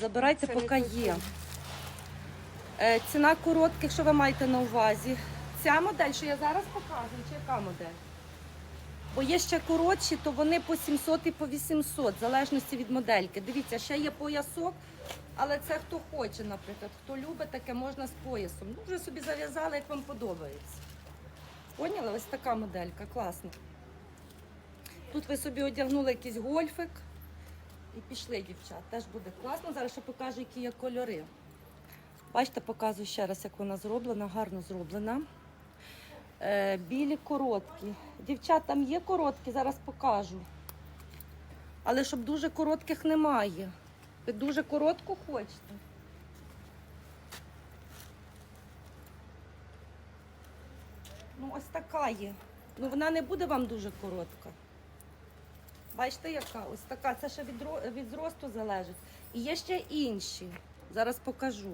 Забирайте, Це поки є. Е, ціна коротких, що ви маєте на увазі? Ця модель, що я зараз показую, чи яка модель? Бо є ще коротші, то вони по 700 і по 800, в залежності від модельки. Дивіться, ще є поясок, але це хто хоче, наприклад. Хто любить, таке можна з поясом. Ну, вже собі зав'язали, як вам подобається. Поняли? Ось така моделька, класна. Тут ви собі одягнули якийсь гольфик і пішли, дівчат. Теж буде класно. Зараз ще покажу, які є кольори. Бачите, показую ще раз, як вона зроблена, гарно зроблена. Е, білі короткі. Дівчат, там є короткі, зараз покажу. Але щоб дуже коротких немає. Ви дуже коротку хочете? Ну, ось така є. Ну, вона не буде вам дуже коротка. Бачите, яка? Ось така. Це ще від, від зросту залежить. І є ще інші. Зараз покажу.